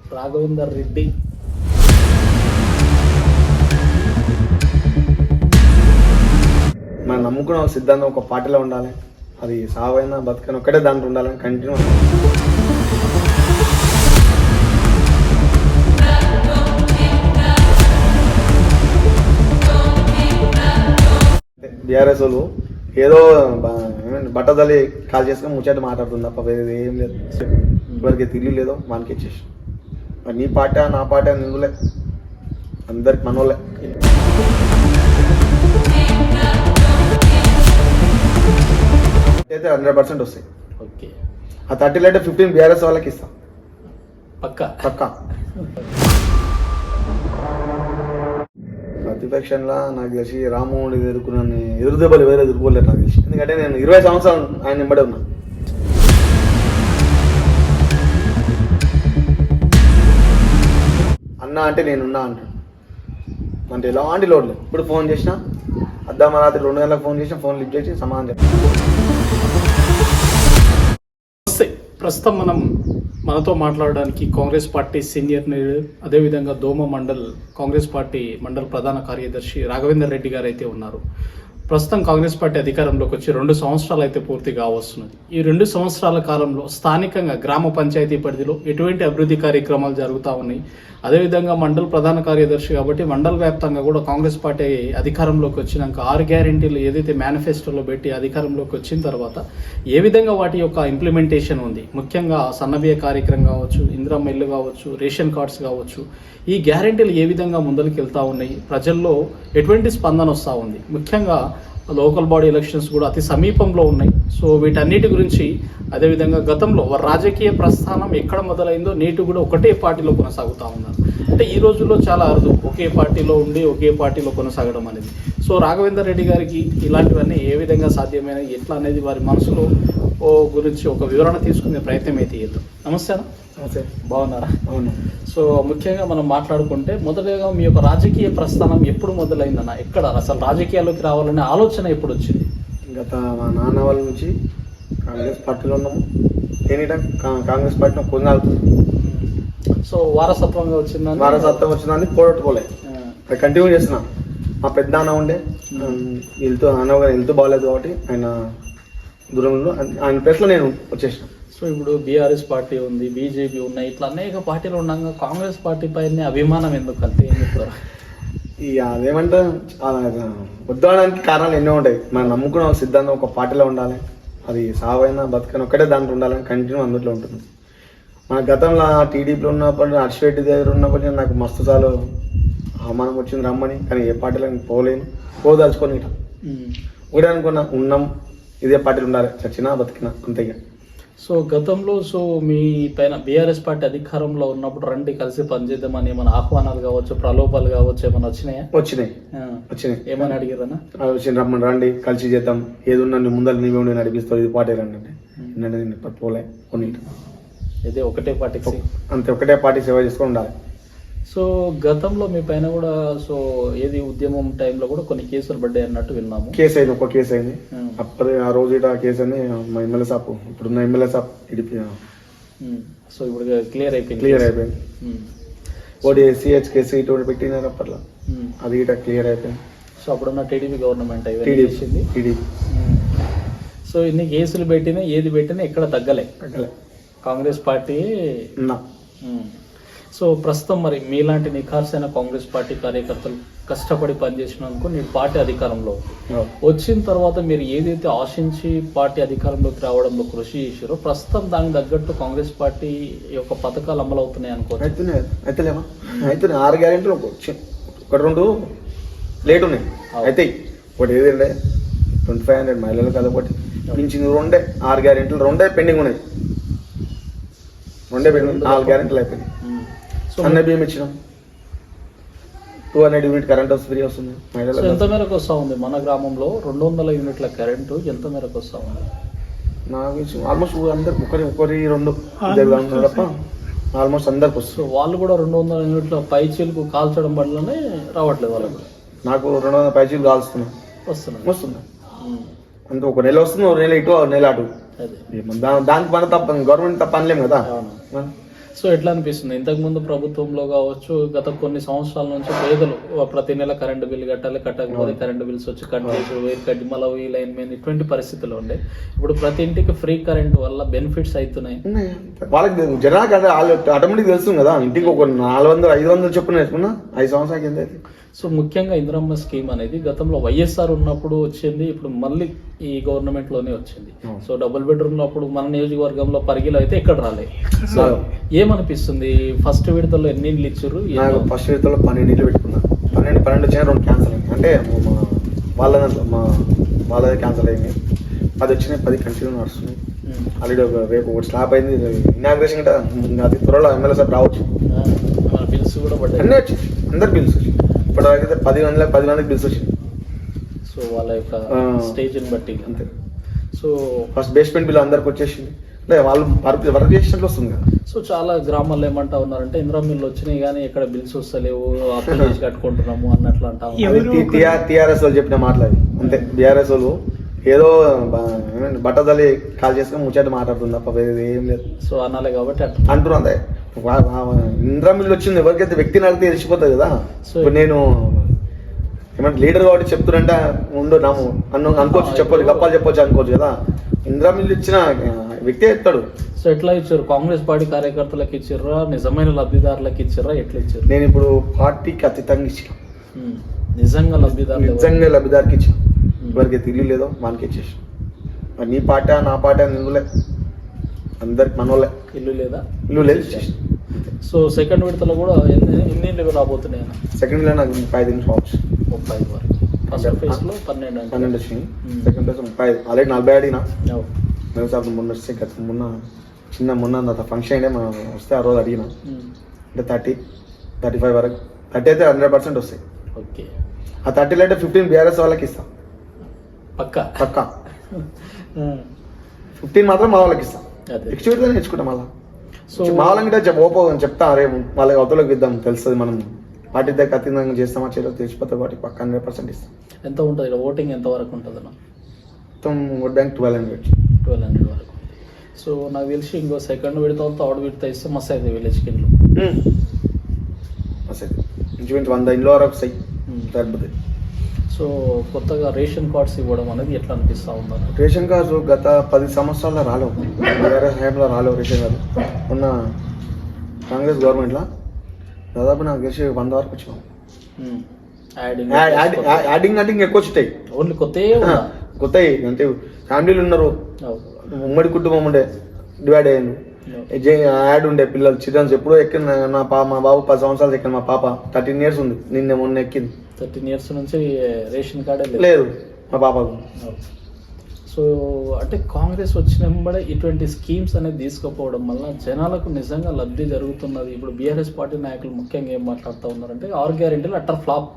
రాఘవేందర్ రెడ్డి. మనం నమ్ముకున్న సిద్ధాంతం ఒక పార్టీలో ఉండాలి. అది సావైనా బతుకని ఒక్కటే దాంట్లో ఉండాలని కంటిన్యూ బీఆర్ఎస్ వాళ్ళు ఏదో బ- బట్టదలి కాల్ చేసుకుని ముచ్చట మాట్లాడుతుంది తప్ప ఏం లేదు. ఎవరికి తెలియలేదు మనకి ఇచ్చేసి నీ పార్టీ నా అని నిందులే అందరికి మనోళ్ళే. అయితే హండ్రెడ్ పర్సెంట్ వస్తాయి. ఓకే. ఆ థర్టీ అంటే ఫిఫ్టీన్ బీఆర్ఎస్ వాళ్ళకి ఇస్తాం. పక్క? పక్కా. ప్రతిపక్షంలో నాకు తెలిసి రామ్మోహన్ ఎదుర్కొన్న ఎదురు దెబ్బలు వేరే ఎదుర్కోలేదు నాకు తెలిసి. ఎందుకంటే నేను ఇరవై సంవత్సరాలు ఆయన నింబడి ఉన్నా. అన్నా అంటే నేనున్నా అంటాడు అంటే ఎలాంటి లోడ్ లేదు. ఇప్పుడు ఫోన్ చేసినా అద్దామ రాత్రి రెండు గంటలకు ఫోన్ చేసినా ఫోన్ లిఫ్ట్ చేసి సమాధానం చెప్పాను నమస్తే. ప్రస్తుతం మనం మనతో మాట్లాడడానికి కాంగ్రెస్ పార్టీ సీనియర్ లీడర్ అదేవిధంగా దోమ మండల్ కాంగ్రెస్ పార్టీ మండల్ ప్రధాన కార్యదర్శి రాఘవేందర్ రెడ్డి గారు అయితే ఉన్నారు. ప్రస్తుతం కాంగ్రెస్ పార్టీ అధికారంలోకి వచ్చి రెండు సంవత్సరాలు అయితే పూర్తి కావస్తున్నది. ఈ రెండు సంవత్సరాల కాలంలో స్థానికంగా గ్రామ పంచాయతీ పరిధిలో ఎటువంటి అభివృద్ధి కార్యక్రమాలు జరుగుతూ ఉన్నాయి? అదేవిధంగా మండల్ ప్రధాన కార్యదర్శి కాబట్టి మండల వ్యాప్తంగా కూడా కాంగ్రెస్ పార్టీ అధికారంలోకి వచ్చినాక ఆరు గ్యారెంటీలు ఏదైతే మేనిఫెస్టోలో పెట్టి అధికారంలోకి వచ్చిన తర్వాత ఏ విధంగా వాటి యొక్క ఇంప్లిమెంటేషన్ ఉంది? ముఖ్యంగా సన్నబియ్య కార్యక్రమం కావచ్చు ఇందిరా మెల్లు కావచ్చు రేషన్ కార్డ్స్ కావచ్చు ఈ గ్యారెంటీలు ఏ విధంగా ముందరికి వెళ్తూ ఉన్నాయి? ప్రజల్లో ఎటువంటి స్పందన వస్తూ ఉంది? ముఖ్యంగా లోకల్ బాడీ ఎలక్షన్స్ కూడా అతి సమీపంలో ఉన్నాయి. సో వీటన్నిటి గురించి అదేవిధంగా గతంలో వారి రాజకీయ ప్రస్థానం ఎక్కడ మొదలైందో నేటి కూడా ఒకటే పార్టీలో కొనసాగుతూ ఉన్నారు. అంటే ఈ రోజుల్లో చాలా అరుదు. ఒకే పార్టీలో ఉండి ఒకే పార్టీలో కొనసాగడం అనేది. సో రాఘవేందర్ రెడ్డి గారికి ఇలాంటివన్నీ ఏ విధంగా సాధ్యమైన ఎట్లా అనేది వారి మనసులో ఓ గురించి ఒక వివరణ తీసుకునే ప్రయత్నం అయితే చేద్దాం నమస్తే నమస్తే బాగున్నారా? అవును. సో ముఖ్యంగా మనం మాట్లాడుకుంటే మొదటగా మీ యొక్క రాజకీయ ప్రస్థానం ఎప్పుడు మొదలైందన్న ఎక్కడ? అసలు రాజకీయాల్లోకి రావాలనే ఆలోచన ఎప్పుడు వచ్చింది? గత మా నాన్న వాళ్ళ నుంచి కాంగ్రెస్ పార్టీలో ఉన్నాము. నేను కాంగ్రెస్ పార్టీలో కొన్నాళ్ళు. సో వారసత్వంగా వచ్చిందని? వారసత్వం వచ్చిందని పోగొట్టుకోలే కంటిన్యూ చేస్తున్నా మా పెద్ద నాన్న ఉండే. వెళ్తూ నాన్న గారు వెళ్తూ బాగాలేదు కాబట్టి ఆయన దూరంలో ఆయన ప్లేస్లో నేను వచ్చేసిన. సో ఇప్పుడు బీఆర్ఎస్ పార్టీ ఉంది బీజేపీ ఉన్నాయి ఇట్లా అనేక పార్టీలు ఉండగా కాంగ్రెస్ పార్టీ పైన అభిమానం ఎందుకు అంతే ఏం చెప్తారు? ఈ అదేమంటే వద్దడానికి కారణాలు ఎన్నో ఉంటాయి. మనం నమ్ముకున్న ఒక సిద్ధాంతం ఒక పార్టీలో ఉండాలి. అది సావైనా బతుకైనా ఒక్కటే దాంట్లో ఉండాలని కంటిన్యూ అందులో ఉంటుంది. మన గతంలో టీడీపీలో ఉన్నప్పుడు హర్షరెడ్డి దగ్గర ఉన్నప్పుడు నాకు మస్తు చాలు అవమానం వచ్చింది రమ్మని కానీ ఏ పార్టీలో పోలేను. పోదలుచుకొని ఇట్లా. ఒకటే అనుకున్నా ఉన్నాం ఇదే పార్టీలు ఉండాలి. చచ్చినా బతికినా అంతేగా సో గతంలో సో మీ పైన బీఆర్ఎస్ పార్టీ అధికారంలో ఉన్నప్పుడు రండి కలిసి పనిచేద్దామని ఏమైనా ఆహ్వానాలు కావచ్చు ప్రలోభాలు కావచ్చు ఏమైనా వచ్చినాయా? వచ్చినాయి. వచ్చినాయి. ఏమని అడిగారన్నా? ఆ వచ్చి రమ్మని రండి కలిసి చేద్దాం. ఏది ఉన్నా నీ ముందర నీవే ఉండి నడిపిస్తావు. ఇది పార్టీ రండి అంటే. పోలే కొన్ని ఇదే ఒకటే పార్టీకి అంతే ఒకటే పార్టీ సేవ చేసుకొని ఉండాలి. సో గతంలో మీ పైన కూడా సో ఏది ఉద్యమం టైంలో కూడా కొన్ని కేసులు పడ్డాయి అన్నట్టు విన్నాము కేసు అయింది ఒక కేసు అయింది. అప్పుడు ఆ రోజు ఇట ఆ కేసు అని మా ఎమ్మెల్యే సాప్ ఇప్పుడున్న ఎమ్మెల్యే సాప్ ఇడిపి. సో ఇప్పుడు క్లియర్ అయిపోయింది క్లియర్ అయిపోయింది. ఒకటి సిహెచ్ కేసు ఇటువంటి పెట్టినారు అప్పట్లో. అది ఇట క్లియర్ అయిపోయింది సో అప్పుడున్న టీడీపీ గవర్నమెంట్ చేసింది టీడీపీ. సో ఇన్ని కేసులు పెట్టినా ఏది పెట్టినా ఎక్కడ తగ్గలే తగ్గలే కాంగ్రెస్ పార్టీ. సో ప్రస్తుతం మరి మీలాంటి నిఖార్సైన కాంగ్రెస్ పార్టీ కార్యకర్తలు కష్టపడి పనిచేసినందుకు నీ పార్టీ అధికారంలో. వచ్చిన తర్వాత మీరు ఏదైతే ఆశించి పార్టీ అధికారంలోకి రావడంలో కృషి చేశారో ప్రస్తుతం దానికి తగ్గట్టు కాంగ్రెస్ పార్టీ యొక్క పథకాలు అమలు అవుతున్నాయి అనుకోవచ్చు. అయితేనే అయితేలేమా? అయితేనే ఆరు గ్యారెంటీలు ఒకటి రెండు లేట్ ఉన్నాయి. అయితే ఒకటి ఏదంటే ట్వంటీ ఫైవ్ హండ్రెడ్ మహిళలు కదా ఒకటి. మించింది రెండే ఆరు గ్యారెంటీలు రెండే పెండింగ్ ఉన్నాయి. రెండే పెండింగ్ నాలుగు గ్యారెంటీలు అయిపోయినాయి. ఉమ్. సో అన్న బియ్యం ఇచ్చినాం two hundred unit current free వస్తుంది సో ఎంత మేరకు వస్తూ ఉంది? మన గ్రామంలో రెండు వందల యూనిట్ల కరెంటు ఎంత మేరకు వస్తూ ఉంది? నాకు ఆల్మోస్ట్ అందరు ఒకరి ఒకరి రెండు తప్ప ఆల్మోస్ట్ అందరికి వస్తుంది. వాళ్ళు కూడా రెండు వందల యూనిట్ల పై చీలకు కాల్చడం వల్లనే రావట్లేదు వాళ్ళకు. నాకు రెండు వందల పైచీలు కాల్స్తున్నాయి. వస్తున్నాయి. వస్తుంది ఉమ్. అంత ఒక నెల వస్తుంది ఒక నెల ఇటు నెల అటు. దానికి మన తప్ప గవర్నమెంట్ తప్ప అనలేము కదా. సో ఎట్లా అనిపిస్తుంది? ఇంతకు ముందు ప్రభుత్వంలో కావచ్చు గత కొన్ని సంవత్సరాల నుంచి పేదలు ప్రతి నెల కరెంటు బిల్లు కట్టాలి కట్టకపోతే కరెంటు బిల్స్ వచ్చి కట్ చేసి వేరు కట్టి మళ్ళీ ఈ లైన్ మీద ఇటువంటి పరిస్థితులు ఉండే. ఇప్పుడు ప్రతి ఇంటికి ఫ్రీ కరెంట్ వల్ల బెనిఫిట్స్ అవుతున్నాయి. వాళ్ళకి జనాలకు అదే ఆటోమేటిక్ తెలుస్తుంది కదా. ఇంటికి ఒక నాలుగు వందలు ఐదు వందలు చొప్పున వేసుకున్నా ఐదు సంవత్సరాలకి ఎంత అయితే సో ముఖ్యంగా ఇందిరమ్మ స్కీమ్ అనేది గతంలో వైఎస్ఆర్ ఉన్నప్పుడు వచ్చింది ఇప్పుడు మళ్ళీ ఈ గవర్నమెంట్లోనే వచ్చింది. సో డబుల్ బెడ్రూమ్లో అప్పుడు మన నియోజకవర్గంలో పరిగిలో అయితే ఎక్కడ రాలే. సో. ఏమనిపిస్తుంది? ఫస్ట్ విడతలో ఎన్ని ఇండ్లు ఇచ్చారు? ఫస్ట్ విడతలో పన్నెండు ఇళ్ళు పెట్టుకున్నా. పన్నెండు పన్నెండు వచ్చినా రెండు క్యాన్సల్ అయింది అంటే మా వాళ్ళ మా వాళ్ళది క్యాన్సల్ అయింది పది వచ్చినాయి పది కంటిన్యూ నడుస్తున్నాయి. ఆల్రెడీ ఒక రేపు ఒకటి స్లాప్ అయింది. ఇనాగ్రేషన్ అంటే అది త్వరలో ఎమ్మెల్యే సార్ రావచ్చు. బిల్స్ కూడా అన్నీ వచ్చి అందరు బిల్స్ ఇప్పటివరకు అయితే పది వందల పది మందికి బిల్స్ వచ్చింది సో వాళ్ళ యొక్క ఆ. స్టేజ్ని బట్టి అంతే. సో ఫస్ట్ బేస్మెంట్ బిల్ అందరికి వచ్చేసింది. అంటే వాళ్ళు వర్క్ వర్క్ చేసినట్లు వస్తుంది కదా. సో చాలా గ్రామాల్లో ఏమంటా ఉన్నారంటే ఇందిరా మిల్లు వచ్చినాయి కానీ ఎక్కడ బిల్స్ వస్తలేవు అప్పులు చేసి కట్టుకుంటున్నాము అన్నట్లు అంటా టిఆర్ఎస్ వాళ్ళు చెప్పిన మాట్లాడి అంతే బీఆర్ఎస్ వాళ్ళు ఏదో బట్టదలి కాల్ చేసుకొని ముచ్చట మాట్లాడుతుంది తప్ప ఏం లేదు. సో అనాలి కాబట్టి అంటున్నారు అంతే. ఇందిరా మిల్లు వచ్చింది ఎవరికైతే వ్యక్తిని అడిగితే తెలిసిపోతుంది కదా. సో ఇప్పుడు నేను ఏమంటే లీడర్ కాబట్టి చెప్తున్నంటే ఉండు నమ్ము అన్ను అనుకోవచ్చు చెప్పొచ్చు గప్పాలు చెప్పొచ్చు అనుకోవచ్చు కదా. ఇందిరా మిల్లు ఇచ్చిన వ్యక్తే చెప్తాడు. సో ఎట్లా ఇచ్చారు? కాంగ్రెస్ పార్టీ కార్యకర్తలకు ఇచ్చిర్రా? నిజమైన లబ్ధిదారులకు ఇచ్చిర్రా? ఎట్లా ఇచ్చారు నేను ఇప్పుడు పార్టీకి అతీతంగా ఇచ్చిన. నిజంగా లబ్ధిదారులు ఎవరు? నిజంగా లబ్ధిదారికి ఇచ్చిన. ఎవరికైతే ఇల్లు లేదో మనకి ఇచ్చేసి నీ పాట నా పాట నిన్నులే అందరికి మనోళ్ళే. ఇల్లు లేదా? ఇల్లు లేదు. సో సెకండ్ విడతలో కూడా ఎన్ని ఎన్ని ఇల్లు రాబోతున్నాయి? సెకండ్లో నాకు ముప్పై ఐదు అవచ్చు ముప్పై ఐదు వరకు. ఫస్ట్ ఫేజ్లో పన్నెండు పన్నెండు వచ్చింది Hmm. సెకండ్ ప్లేస్ ముప్పై ఐదు. ఆల్రెడీ నలభై అడిగిన. నేను సార్ మొన్న వస్తే గత మొన్న చిన్న మొన్న అంత ఫంక్షన్ అయినా మనం వస్తే ఆ రోజు అడిగిన. ఉమ్. అంటే థర్టీ థర్టీ ఫైవ్ వరకు. థర్టీ అయితే హండ్రెడ్ పర్సెంట్ వస్తాయి. ఓకే. ఆ థర్టీలో అంటే ఫిఫ్టీన్ బీఆర్ఎస్ వాళ్ళకి ఇస్తాం. పక్కా? పక్కా. ఉమ్. ఫిఫ్టీన్ మాత్రం మా వాళ్ళకి ఇస్తాం. వీడియో నేర్చుకుంటాం మళ్ళీ. సో మా వాళ్ళకి చెప్ప ఓపో అని చెప్తా రే వాళ్ళకి అవతలకి ఇద్దాం తెలుస్తుంది మనం. వాటి దగ్గర అతీతంగా చేస్తామా చేయలేదు తెలిసిపోతే వాటికి పక్క హండ్రెడ్ పర్సెంట్ ఇస్తాం. ఎంత ఉంటుంది? ఇక్కడ ఓటింగ్ ఎంత వరకు ఉంటుంది అన్న? మొత్తం vote bank twelve hundred. Twelve hundred వరకు సో నాకు తెలిసి ఇంకో సెకండ్ విడత థర్డ్ విడత ఇస్తే మస్తు అయితే విలేజ్ కింద. అసలు ఇంచుమించు వంద ఇంట్లో వరకు వస్తాయి. సరిపోతాయి. సో కొత్తగా రేషన్ కార్డ్స్ ఇవ్వడం అనేది ఎట్లా అనిపిస్తా ఉందన్న రేషన్ కార్డు గత పది సంవత్సరాల్లో రాలేవు. వేరే హయాంలో రాలేవు రేషన్ కార్డు. ఉన్న కాంగ్రెస్ గవర్నమెంట్లో దాదాపు నాకు తెలిసి వంద వరకు వచ్చినాం యాడింగ్ యాడింగ్ ఎక్కువ వచ్చాయి ఓన్లీ కొత్త కొత్త అంటే ఫ్యామిలీలు ఉన్నారు. ఉమ్మడి కుటుంబం ఉండే డివైడ్ అయ్యాను యాడ్ ఉండే పిల్లలు చిల్డ్రన్స్ ఎప్పుడో ఎక్కింది నా పా మా బాబు పది సంవత్సరాలు ఎక్కింది మా పాప థర్టీన్ ఇయర్స్ ఉంది నిన్న మొన్న ఎక్కింది. థర్టీన్ ఇయర్స్ నుంచి రేషన్ కార్డే లేదు. మా పాపకు. సో అంటే కాంగ్రెస్ వచ్చిన వెంబడే ఇటువంటి స్కీమ్స్ అనేది తీసుకుపోవడం వల్ల జనాలకు నిజంగా లబ్ధి జరుగుతున్నది. ఇప్పుడు బీఆర్ఎస్ పార్టీ నాయకులు ముఖ్యంగా ఏం మాట్లాడుతూ ఉన్నారంటే ఆర్ గ్యారెంటీలు అట్టర్ ఫ్లాప్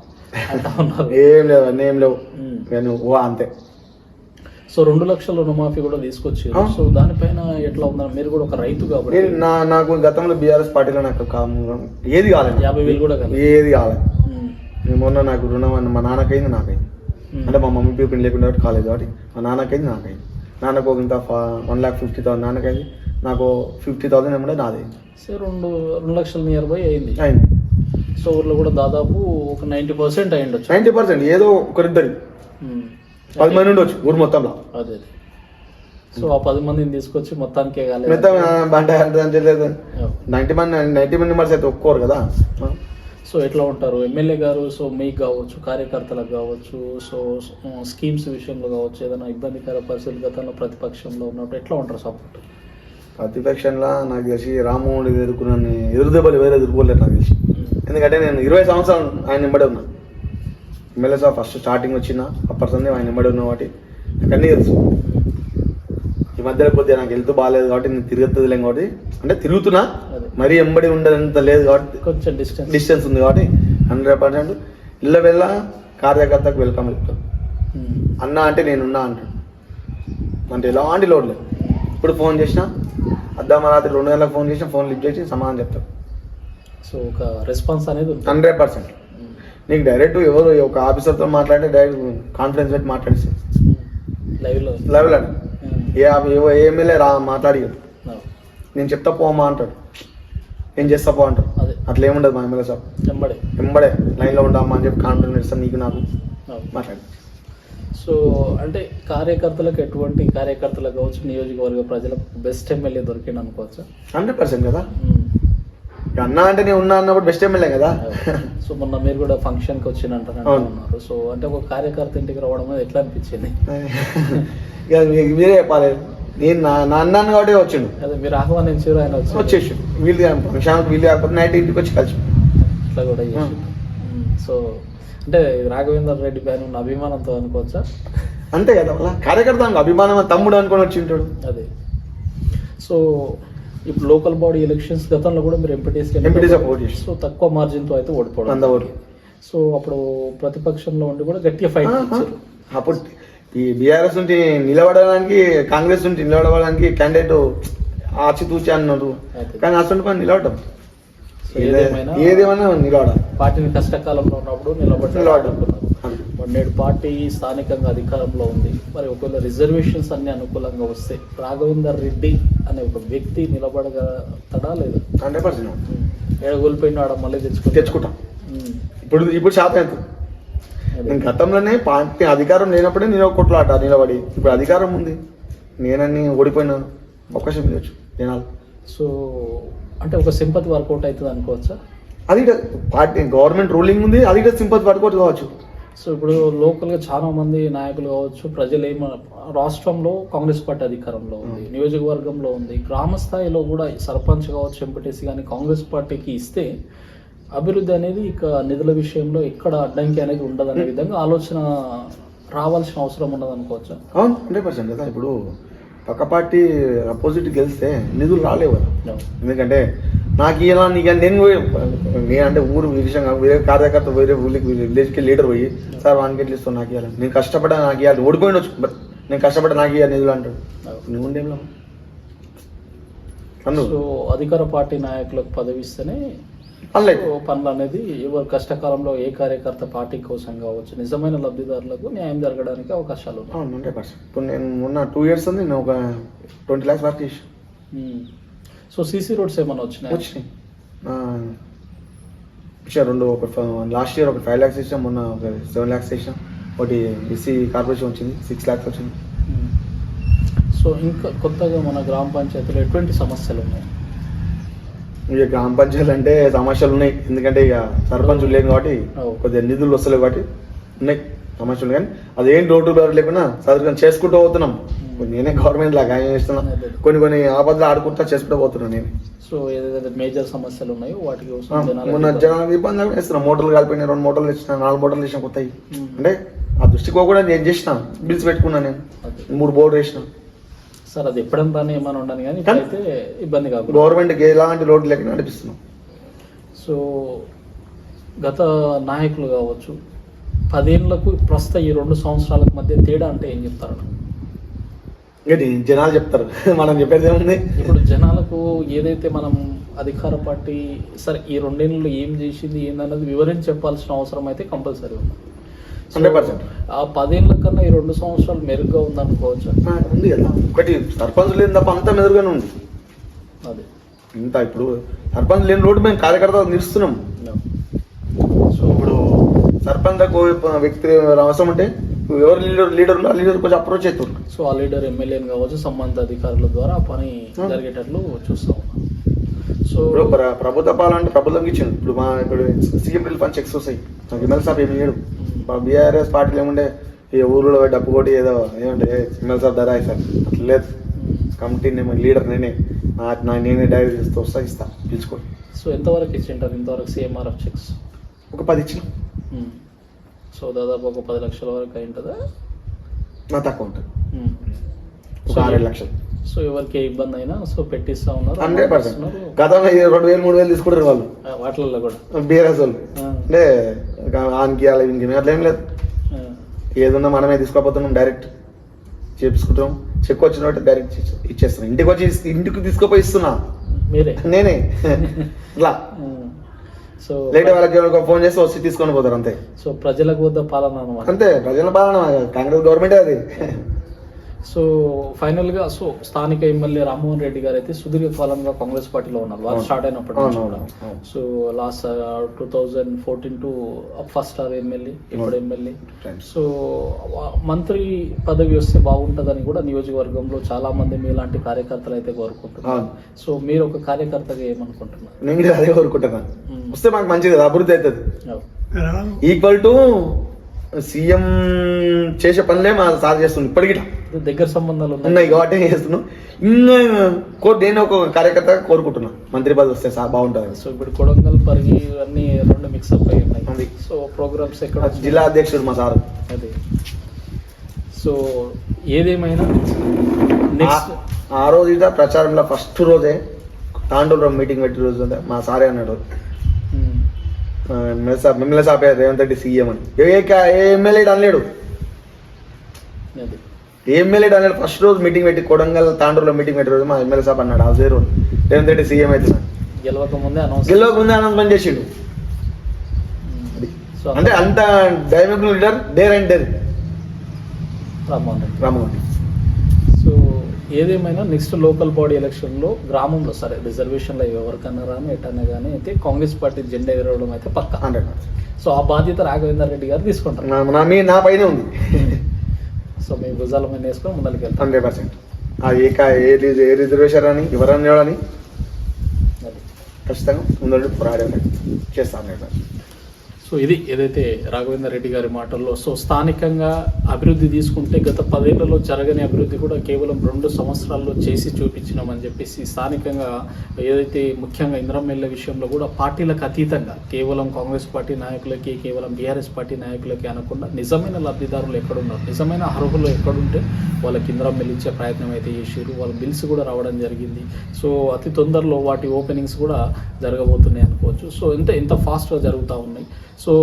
అంటా ఉన్నారు. ఏం లేవు అన్నీ ఏం లేవు. నేను ఓ అంతే. సో రెండు లక్షల రుణమాఫీ కూడా తీసుకొచ్చారు. ఆ. సో దానిపైన ఎట్లా ఉందని మీరు కూడా ఒక రైతు కాబట్టి నేను నా నాకు గతంలో బీఆర్ఎస్ పార్టీలో నాకు కాము- ఏది కాలేదు. యాభై వేలు కూడా ఏది కాలేదు. నేను మొన్న నాకు రుణం అన్న- మా నాన్నకైంది నాకైంది. అంటే మా మమ్మీ పీపుల్ లేకుండా కాలేదు కాబట్టి మా నాన్నకైంది నాకైంది. నాన్నకు ఒక ఇంత వన్ ల్యాక్ ఫిఫ్టీ థౌసండ్ నాన్నకైంది. నాకు ఫిఫ్టీ థౌసండ్ ఏమంటే నాదైంది సో రెండు రెండు లక్షల నియర్ బై అయింది. అయింది. సో ఊర్లో కూడా దాదాపు ఒక నైంటీ పర్సెంట్ అయ్యిండొచ్చు. నైంటీ పర్సెంట్ ఏదో ఒకరిద్దరి. ఉమ్. పది మంది ఉండొచ్చు ఊరు మొత్తంలో. అదే అదే. సో ఆ పది మందిని తీసుకొచ్చి మొత్తానికే కాలేదు. మొత్తం బంట అంటే లేదు నైంటీ మంది నైంటీ మంది మెంబర్స్ అయితే ఒప్పుకోరు కదా. సో ఎట్లా ఉంటారు? ఎమ్మెల్యే గారు సో మీకు కావచ్చు కార్యకర్తలకు కావచ్చు సో స్కీమ్స్ విషయంలో కావచ్చు ఏదైనా ఇబ్బందికర పరిస్థితులు గతంలో ప్రతిపక్షంలో ఉన్నప్పుడు ఎట్లా ఉంటారు సపోర్ట్? ప్రతిపక్షంలో నాకు తెలిసి రామ్మోహన్ రెడ్డి ఎదుర్కొన్న ఎదురు దెబ్బలు వేరే ఎదుర్కోలేదు నాకు తెలిసి. ఎందుకంటే నేను ఇరవై సంవత్సరాలు ఆయన నింబడి ఉన్నా. ఎమ్మెల్యే సార్ ఫస్ట్ స్టార్టింగ్ వచ్చిన అప్పటి సంది ఆయన నింబడి ఉన్న కాబట్టి నాకు అన్నీ తెలుసు. ఈ మధ్యలో కొద్దిగా నాకు హెల్త్ బాగాలేదు కాబట్టి నేను తిరుగుతుందిలేం కాబట్టి అంటే తిరుగుతున్నా. మరీ ఎంబడి ఉండేంత లేదు కాబట్టి కొంచెం డిస్టెన్స్ డిస్టెన్స్ ఉంది కాబట్టి హండ్రెడ్ పర్సెంట్ ఇళ్ళ వెళ్ళ కార్యకర్తకు వెల్కమ్ చెప్తాను అన్న అంటే నేనున్నా అంటాడు. అంటే ఎలాంటి లోడ్ లేదు. ఇప్పుడు ఫోన్ చేసినా అద్దామ రాత్రి రెండు గంటలకు ఫోన్ చేసినా ఫోన్ లిఫ్ట్ చేసి సమాధానం చెప్తాడు సో ఒక రెస్పాన్స్ అనేది హండ్రెడ్ పర్సెంట్ నీకు డైరెక్ట్ ఎవరు ఒక ఆఫీసర్తో మాట్లాడితే డైరెక్ట్ కాన్ఫరెన్స్ పెట్టి మాట్లాడిస్తాను లైవ్లో లెవెల్ అని ఏ ఏ ఎమ్మెల్యే రా మాట్లాడి నేను చెప్తా పోమా అంటాడు. ఏం చేస్తా పో అంటారు అదే. అట్లా ఏముండదు మా ఎమ్మెల్యే సార్ వెంబడే వెంబడే లైన్లో ఉండమ్మా అని చెప్పి కాన్ఫిడెన్స్ ఇస్తాను నీకు నాకు. మాట్లాడు. సో అంటే కార్యకర్తలకు ఎటువంటి కార్యకర్తలకు కావచ్చు నియోజకవర్గ ప్రజలకు బెస్ట్ ఎమ్మెల్యే దొరికింది అనుకోవచ్చు హండ్రెడ్ పర్సెంట్ కదా. ఇక అన్నా అంటే నేను ఉన్నా అన్నప్పుడు బెస్ట్ ఎమ్మెల్యే కదా. సో మొన్న మీరు కూడా ఫంక్షన్కి వచ్చినంటారు అవును. ఉన్నారు. సో అంటే ఒక కార్యకర్త ఇంటికి రావడం అనేది ఎట్లా అనిపించింది? ఇక మీరే చెప్పాలి. నేను నా నా అన్నాను కాబట్టి వచ్చిండు. అదే మీరు ఆహ్వానించారు ఆయన వచ్చి వచ్చేసి వీళ్ళు ఫంక్షన్కి వీళ్ళు కాకపోతే నైట్ ఇంటికి వచ్చి కలిసి. ఇట్లా కూడా సో అంటే రాఘవేంద్ర రెడ్డి పైన ఉన్న అభిమానంతో అనుకోవచ్చా? అంతే కదా. కార్యకర్త అభిమానం తమ్ముడు అనుకొని వచ్చి ఉంటాడు అదే. సో ఇప్పుడు లోకల్ బాడీ ఎలక్షన్స్ గతంలో కూడా మీరు ఎంపీటీస్. సో తక్కువ మార్జిన్తో అయితే ఓడిపోవడం. సో అప్పుడు ప్రతిపక్షంలో ఉండి కూడా గట్టిగా ఫైట్ అప్పుడు ఈ బీఆర్ఎస్ నుంచి నిలబడడానికి కాంగ్రెస్ నుంచి నిలబడడానికి క్యాండిడేట్ ఆచితూచి అన్నారు. కానీ అసలు పని నిలబడటం సో ఏదేమైనా ఏదేమైనా నిలబడాలి పార్టీని కష్టకాలంలో ఉన్నప్పుడు నిలబడి నిలబడ్డాం. నేడు పార్టీ స్థానికంగా అధికారంలో ఉంది. మరి ఒకవేళ రిజర్వేషన్స్ అన్ని అనుకూలంగా వస్తే రాఘవేందర్ రెడ్డి అనే ఒక వ్యక్తి నిలబడగలడా లేదా? Hundred percent. ఏడ కోల్పోయిన ఆడ మళ్ళీ తెచ్చుకో తెచ్చుకుంటాం. ఇప్పుడు ఇప్పుడు శాతం. ఎంత నేను గతంలోనే పార్టీ అధికారం లేనప్పుడే నేను కొట్లాట నిలబడి ఇప్పుడు అధికారం ఉంది. నేనని ఓడిపోయినా అవకాశం ఇవ్వచ్చు. జనాలు. సో అంటే ఒక సింపతి వర్కౌట్ అవుతుంది అనుకోవచ్చా? అది పార్టీ గవర్నమెంట్ రూలింగ్ ఉంది అది సింపతి పడుకోవచ్చు కావచ్చు. సో ఇప్పుడు లోకల్గా చాలా మంది నాయకులు కావచ్చు ప్రజలు ఏమ రాష్ట్రంలో కాంగ్రెస్ పార్టీ అధికారంలో ఉంది నియోజకవర్గంలో ఉంది గ్రామ స్థాయిలో కూడా సర్పంచ్ కావచ్చు ఎంపీటీసీ కానీ కాంగ్రెస్ పార్టీకి ఇస్తే అభివృద్ధి అనేది ఇక నిధుల విషయంలో ఎక్కడ అడ్డంకి అనేది ఉండదనే విధంగా ఆలోచన రావాల్సిన అవసరం ఉండదు అనుకోవచ్చా? హండ్రెడ్ పర్సెంట్ కదా. ఇప్పుడు పక్క పార్టీ అపోజిట్ గెలిస్తే నిధులు రాలేవు ఎందుకంటే నాకు ఇలా నీకు నేను నేనంటే ఊరు విషయంగా వేరే కార్యకర్త వేరే ఊరికి విలేజ్కి లీడర్ పోయి సార్ వానికి ఎట్లా ఇస్తావు నాకు ఇవ్వాలి నేను కష్టపడ్డా నాకు ఇవ్వాలి ఓడిపోయిన బట్ నేను కష్టపడ్డా నాకు ఇవ్వాలి నిధులు అంటాడు. నువ్వు ఉండేం లాభం? అన్ను. సో అధికార పార్టీ నాయకులకు పదవి ఇస్తేనే అన్లైక్ సో పనులు అనేది ఎవరు కష్టకాలంలో ఏ కార్యకర్త పార్టీ కోసం కావచ్చు నిజమైన లబ్ధిదారులకు న్యాయం జరగడానికి అవకాశాలు ఉన్నాయి. ఇప్పుడు నేను మొన్న టూ ఇయర్స్ ఉంది నేను ఒక ట్వంటీ ల్యాక్స్ వర్క్ మ్మ్. సో సీసీ రోడ్స్ ఏమైనా వచ్చినాయి? వచ్చినాయి. ఇచ్చారు రెండు ఒక లాస్ట్ ఇయర్ ఒక ఫైవ్ ల్యాక్స్ ఇచ్చాం మొన్న ఒక సెవెన్ ల్యాక్స్ ఇచ్చాం. ఒకటి బీసీ కార్పొరేషన్ వచ్చింది సిక్స్ ల్యాక్స్ వచ్చింది. సో ఇంకా కొత్తగా మన గ్రామ పంచాయతీలో ఎటువంటి సమస్యలు ఉన్నాయి? ఇక గ్రామ పంచాయతీలు అంటే సమస్యలు ఉన్నాయి. ఎందుకంటే ఇక సర్పంచులు లేవు కాబట్టి. కొద్దిగా నిధులు వస్తలేవు కాబట్టి ఉన్నాయి సమస్యలు. కానీ అదేం డోర్ లేకుండా చదువుకొని చేసుకుంటూ పోతున్నాం. నేనే గవర్నమెంట్ లాగా చేస్తున్నా. కొన్ని కొన్ని ఆపదలు ఆడుకుంటా చేసుకుంటూ పోతున్నాను నేను. సో ఏదైతే మేజర్ సమస్యలు ఉన్నాయో వాటి కోసం మొన్న జనాలు ఇబ్బంది కూడా ఇస్తున్నాం మోటార్లు కలిపినాయి రెండు మోటార్లు ఇచ్చిన నాలుగు మోటార్లు ఇచ్చిన కొత్తవి. మ్మ్. అంటే ఆ దృష్టికి కూడా నేను చేసిన బిల్స్ పెట్టుకున్నా నేను. మూడు బోర్డు వేసిన. సార్ అది ఎప్పుడంతా ఏమైనా ఉండను కానీ ఇప్పుడైతే ఇబ్బంది కాకుండా. గవర్నమెంట్కి ఎలాంటి లోటు లేకుండా నడిపిస్తున్నాం. సో గత నాయకులు కావచ్చు పదేళ్ళకు ప్రస్తుత ఈ రెండు సంవత్సరాలకు మధ్య తేడా అంటే ఏం చెప్తారు? ఇంకా ఇది జనాలు చెప్తారు. మనం చెప్పేది ఏముంది? ఇప్పుడు జనాలకు ఏదైతే మనం అధికార పార్టీ సరే ఈ రెండేళ్ళు ఏం చేసింది ఏందన్నది వివరించి చెప్పాల్సిన అవసరం అయితే కంపల్సరీ ఉంది. 100%. ఆ పదేళ్ళ కన్నా ఈ రెండు సంవత్సరాలు మెరుగ్గా ఉందనుకోవచ్చు? ఉంది కదా. ఒకటి సర్పంచ్ లేని తప్ప అంతా మెదురుగానే ఉంది. అది. ఇంత ఇప్పుడు సర్పంచ్ లేని రోడ్డు మేము కార్యకర్తలు నిలుస్తున్నాం. సో ఇప్పుడు సర్పంచ్లకు వ్యక్తి అవసరం ఉంటే ఎవరు లీడర్ లీడర్ ఆ లీడర్ కొంచెం అప్రోచ్ అవుతారు సో ఆ లీడర్ ఎమ్మెల్యేని కావచ్చు సంబంధిత అధికారుల ద్వారా ఆ పని. జరిగేటట్లు చూస్తా ఉన్నాం. సో ఇప్పుడు ప్ర- ప్రభుత్వ పాలన ప్రభుత్వం ఇచ్చింది ఇప్పుడు మా ఇప్పుడు సీఎం రిలీఫ్ ఫండ్ చెక్స్ వస్తాయి. నాకు ఎమ్మెల్యే సాబ్ ఏమి ఇయ్యడు. బీఆర్ఎస్ పార్టీలు ఏముండే? ఈ ఊళ్ళో డబ్బు కొట్టి ఏదో ఏమంటే ఎమ్మెల్యే సాబ్ ధర సార్ అట్లా లేదు. కమిటీ నేమో లీడర్ నేనే. నా- నేనే డైరీ ఇస్తూ వస్తా ఇస్తా. పిలుచుకోండి సో ఎంతవరకు ఇచ్చింటారు? ఇంతవరకు సిఎంఆర్ఎఫ్ చెక్స్? ఒక పది ఇచ్చిన. సో దాదాపు ఒక పది లక్షల వరకు అయి ఉంటుందా నా తక్కువ ఉంటుంది. ఒక ఆరేడు లక్షలు. సో ఎవరికి ఏ ఇబ్బంది అయినా సో పెట్టిస్తా ఉన్నారు. Hundred percent. గతంలో ఈ రెండు వేలు మూడు వేలు తీసుకుంటారు వాళ్ళు. వాటిల్లో కూడా. బీఆర్ఎస్ వాళ్ళు. అంటే ఆనికి అలా ఇంకేమీ అట్లా ఏం లేదు. ఏదున్నా మనమే తీసుకోపోతున్నాం డైరెక్ట్. చేపించుకుంటాం. చెక్ వచ్చిన డైరెక్ట్ ఇచ్చే- ఇచ్చేస్తున్నాం. ఇంటికి వచ్చి ఇంటికి తీసుకుపోయి ఇస్తున్నా. మీరే. నేనే. ఇట్లా. సో లేట్ వాళ్ళకి ఫోన్ చేస్తే వచ్చి తీసుకొని పోతారు అంతే సో ప్రజలకు వద్ద పాలన అనమాట అంతే ప్రజల పాలన కాంగ్రెస్ గవర్నమెంటే అది సో ఫైనల్గా సో స్థానిక ఎమ్మెల్యే రామ్మోహన్ రెడ్డి గారు అయితే సుదీర్ఘ కాలంగా కాంగ్రెస్ పార్టీలో ఉన్నారు వాళ్ళు. స్టార్ట్ అయినప్పటి నుంచి కూడా. So last two thousand fourteen to first star MLA ఇప్పుడు. ఎమ్మెల్యే. సో మంత్రి పదవి వస్తే బాగుంటుందని కూడా నియోజకవర్గంలో చాలా మంది మీలాంటి కార్యకర్తలు అయితే కోరుకుంటున్నారు. సో మీరు ఒక కార్యకర్తగా ఏమనుకుంటున్నారు నేను అదే కోరుకుంటున్నాను మ్మ్. వస్తే మాకు మంచిది కదా అభివృద్ధి అవుతుంది. ఈక్వల్ టు సీఎం చేసే పనులే మా సార్ చేస్తున్నాం ఇప్పటికి దగ్గర సంబంధాలు ఉన్నాయి. ఉన్నాయి కాబట్టి చేస్తున్నాం? ఇంకా కోర్టు నేను ఒక కార్యకర్తగా కోరుకుంటున్నా. మంత్రి పదవి వస్తే సార్ బాగుంటుంది సో ఇప్పుడు కొడంగల్ పరిగి అన్ని రెండు మిక్సప్ అయి ఉన్నాయి. సో ప్రోగ్రామ్స్ ఎక్కడ జిల్లా అధ్యక్షుడు మా సార్. అదే. సో ఏదేమైనా నెక్స్ట్ ఆ- రోజు ప్రచారంలో ఫస్ట్ రోజే తాండూరు మీటింగ్ పెట్టి రోజు మా సారే అన్నాడు. ఎమ్మెల్యే సాబ్ రేవంత్ రెడ్డి సీఎం అని. ఏ ఎమ్మెల్యే అనలేడు ఏ ఎమ్మెల్యే అనలేడు ఫస్ట్ రోజు మీటింగ్ పెట్టి కొడంగల్ తాండూరులో మీటింగ్ పెట్టి రోజు మా ఎమ్మెల్యే సాబ్ అన్నాడు. అదే రోజు రేవంత్ రెడ్డి సీఎం అవుతున్నాడు గెలవక ముందే అనౌన్స్ గెలవక ముందే అనౌన్స్మెంట్ చేసిండు. అంటే అంత dynamic leader dare and dare. Rammohan Reddy. Rammohan Reddy. ఏదేమైనా నెక్స్ట్ లోకల్ బాడీ ఎలక్షన్లో గ్రామంలో సరే రిజర్వేషన్లో ఎవరికన్నా రాని ఎటన్నా కానీ అయితే కాంగ్రెస్ పార్టీ జెండా ఎగరవడం అయితే పక్క. హండ్రెడ్. సో ఆ బాధ్యత రాఘవేందర్ రెడ్డి గారు తీసుకుంటారు. నా మీ నా పైనే ఉంది. సో మీ భుజాల మీద వేసుకొని ముందరికి వెళ్తాం హండ్రెడ్ పర్సెంట్. అది ఏ ఏ రిజ- ఏ రిజర్వేషన్ అని ఎవరని అని ఖచ్చితంగా ముందు పోరాడే చేస్తాను హండ్రెడ్ పర్సెంట్. సో ఇది ఏదైతే రాఘవేంద్ర రెడ్డి గారి మాటల్లో సో స్థానికంగా అభివృద్ధి తీసుకుంటే గత పదేళ్ళలో జరగని అభివృద్ధి కూడా కేవలం రెండు సంవత్సరాల్లో చేసి చూపించినామని చెప్పేసి స్థానికంగా ఏదైతే ముఖ్యంగా ఇంద్రమెల్ల విషయంలో కూడా పార్టీలకు అతీతంగా కేవలం కాంగ్రెస్ పార్టీ నాయకులకి కేవలం బీఆర్ఎస్ పార్టీ నాయకులకి అనకుండా నిజమైన లబ్ధిదారులు ఎక్కడున్నారు నిజమైన అర్హులు ఎక్కడుంటే వాళ్ళకి ఇంద్రమెల్ ఇచ్చే ప్రయత్నం అయితే చేసారు వాళ్ళ బిల్స్ కూడా రావడం జరిగింది. సో అతి తొందరలో వాటి ఓపెనింగ్స్ కూడా జరగబోతున్నాయి అనుకోవచ్చు. సో ఎంత ఎంత ఫాస్ట్గా జరుగుతూ ఉన్నాయి. సో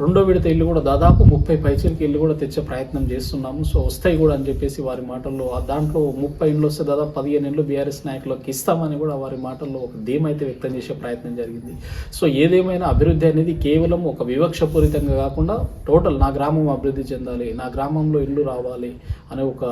రెండో విడత ఇల్లు కూడా దాదాపు ముప్పై పైచలకి ఇల్లు కూడా తెచ్చే ప్రయత్నం చేస్తున్నాము. సో వస్తాయి కూడా అని చెప్పేసి వారి మాటల్లో దాంట్లో ముప్పై ఇండ్లు వస్తే దాదాపు పదిహేను ఇండ్లు బీఆర్ఎస్ నాయకులకు ఇస్తామని కూడా వారి మాటల్లో ఒక ధీమైతే వ్యక్తం చేసే ప్రయత్నం జరిగింది. సో ఏదేమైనా అభివృద్ధి అనేది కేవలం ఒక వివక్షపూరితంగా కాకుండా టోటల్ నా గ్రామం అభివృద్ధి చెందాలి నా గ్రామంలో ఇల్లు రావాలి అనే ఒక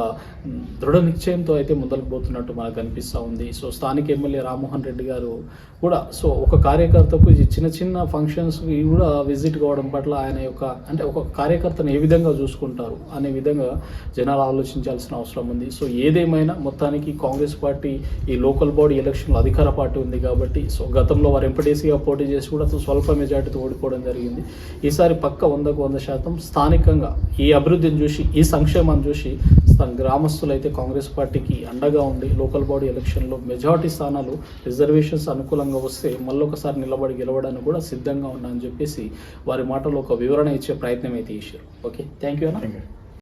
దృఢ నిశ్చయంతో అయితే ముందరకు పోతున్నట్టు మనకు అనిపిస్తూ ఉంది. సో స్థానిక ఎమ్మెల్యే రామ్మోహన్ రెడ్డి గారు కూడా సో ఒక కార్యకర్తకు చిన్న చిన్న ఫంక్షన్స్ కూడా విజిట్ కావడం పట్ల ఆయన యొక్క అంటే ఒక కార్యకర్తను ఏ విధంగా చూసుకుంటారు అనే విధంగా జనాలు ఆలోచించాల్సిన అవసరం ఉంది. సో ఏదేమైనా మొత్తానికి కాంగ్రెస్ పార్టీ ఈ లోకల్ బాడీ ఎలక్షన్లో అధికార పార్టీ ఉంది కాబట్టి సో గతంలో వారు ఎంపీటీసీగా పోటీ చేసి కూడా స్వల్ప మెజార్టీతో ఓడిపోవడం జరిగింది. ఈసారి పక్క వందకు వంద శాతం స్థానికంగా ఈ అభివృద్ధిని చూసి ఈ సంక్షేమాన్ని చూసి స్థా- గ్రామస్తులు అయితే కాంగ్రెస్ పార్టీకి అండగా ఉండి లోకల్ బాడీ ఎలక్షన్లో మెజార్టీ స్థానాలు రిజర్వేషన్స్ అనుకూలంగా వస్తే మళ్ళొకసారి నిలబడి గెలవడానికి కూడా సిద్ధంగా ఉన్నా అని చెప్పేసి వారి మాటలో ఒక వివరణ ఇచ్చే ప్రయత్నం అయితే చేశారు ఓకే? థ్యాంక్ యూ అన్న. Thank you